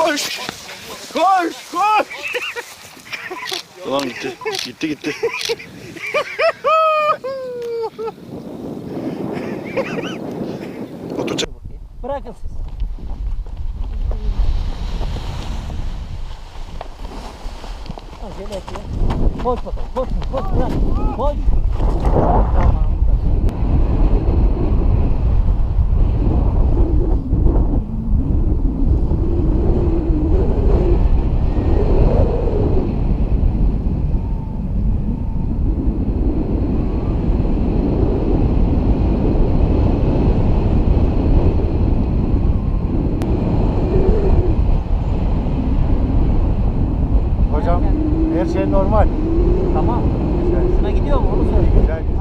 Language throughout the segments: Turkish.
Koş. Koş. Koş. Tamam gitti. Gitti gitti. Oturacak. Bırakın siz. Acele etme. Koş bakalım. Koş. Koş. Bırak. Koş. Tamam. Hocam her şey normal. Tamam. Güzel. Şuna gidiyor mu? Onu söyle. Güzel güzel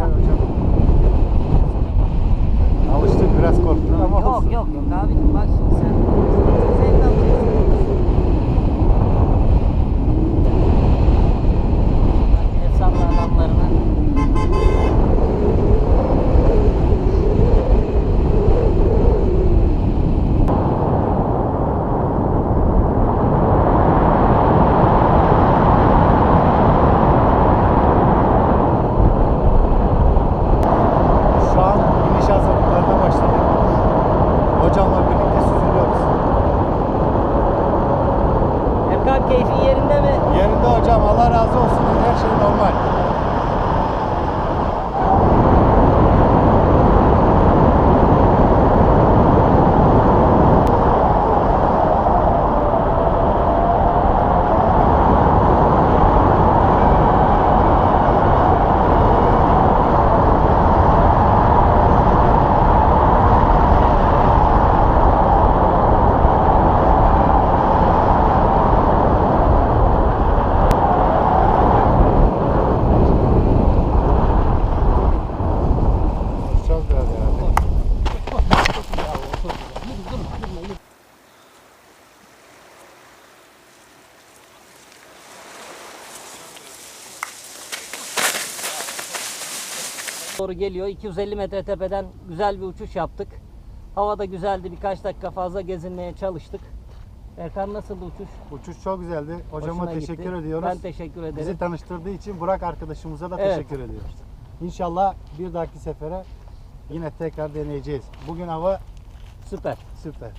keyfin yerinde mi? Yerinde hocam Allah razı olsun. Her şey normal. Doğru geliyor. 250 metre tepeden güzel bir uçuş yaptık. Havada güzeldi. Birkaç dakika fazla gezinmeye çalıştık. Erkan nasıldı uçuş? Uçuş çok güzeldi. Hocama Hoşuna teşekkür gitti. ediyoruz. Ben teşekkür ederim. Bizi tanıştırdığı için Burak arkadaşımıza da Evet. teşekkür ediyoruz. İnşallah bir dahaki sefere yine tekrar deneyeceğiz. Bugün hava Süper. süper.